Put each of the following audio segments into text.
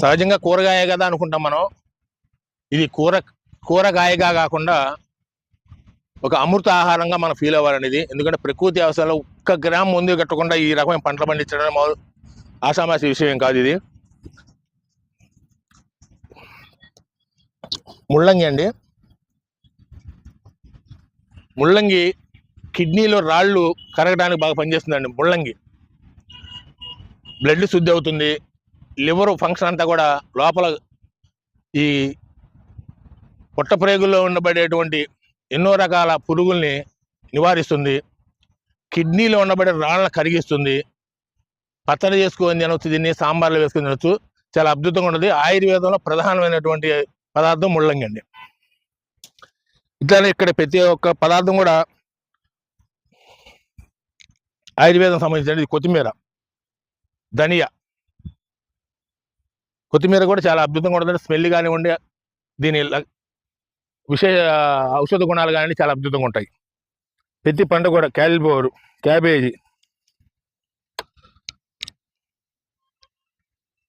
సహజంగా కూరగాయ కదా అనుకుంటాం మనం. ఇది కూర కూరగాయగా కాకుండా ఒక అమృత ఆహారంగా మనం ఫీల్ అవ్వాలనేది. ఎందుకంటే ప్రకృతి వ్యవసాయంలో ఒక్క గ్రామ్ ముందు కట్టకుండా ఈ రకమైన పంటలు పండించడం ఆషామాసి విషయం కాదు ఇది. ముల్లంగి అండి. ముల్లంగి కిడ్నీలో రాళ్ళు కరగడానికి బాగా పనిచేస్తుందండి ముల్లంగి. బ్లడ్ శుద్ధి అవుతుంది. లివర్ ఫంక్షన్ అంతా కూడా లోపల ఈ పుట్టప్రేగుల్లో ఉండబడేటువంటి ఎన్నో రకాల పురుగుల్ని నివారిస్తుంది. కిడ్నీలో ఉండబడే రాళ్ళను కరిగిస్తుంది. పచ్చడి చేసుకొని తినవచ్చు దీన్ని సాంబార్లో వేసుకొని తినవచ్చు చాలా అద్భుతంగా ఉంటుంది. ఆయుర్వేదంలో ప్రధానమైనటువంటి పదార్థం ముల్లంగి అండి. ఇట్లానే ఇక్కడ ప్రతి ఒక్క పదార్థం కూడా ఆయుర్వేదం సంబంధించినది కొత్తిమీర ధనియా కొత్తిమీర కూడా చాలా అద్భుతంగా ఉంటుంది స్మెల్ కానివ్వండి దీని విశేష ఔషధ గుణాలు కానివ్వండి చాలా అద్భుతంగా ఉంటాయి. ప్రతి పంట కూడా క్యాలిఫ్లవర్ క్యాబేజీ.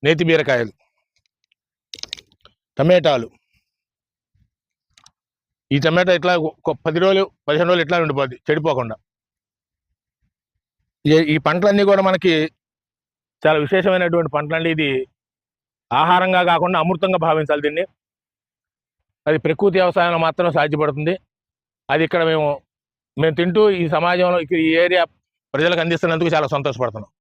నేతి బీరకాయలు. టమాటాలు. ఈ టమాటా ఇట్లా పది రోజులు పదిహేను రోజులు ఇట్లా ఉండిపోద్ది? చెడిపోకుండా. ఈ- ఈ పంటలన్నీ కూడా మనకి చాలా విశేషమైనటువంటి పంటలండి. ఇది ఆహారంగా కాకుండా అమృతంగా భావించాలి దీన్ని. అది ప్రకృతి వ్యవసాయంలో మాత్రం సాధ్యపడుతుంది. అది ఇక్కడ మేము మేము తింటూ ఈ సమాజంలో ఈ ఏరియా ప్రజలకు అందిస్తున్నందుకు చాలా సంతోషపడుతున్నాం.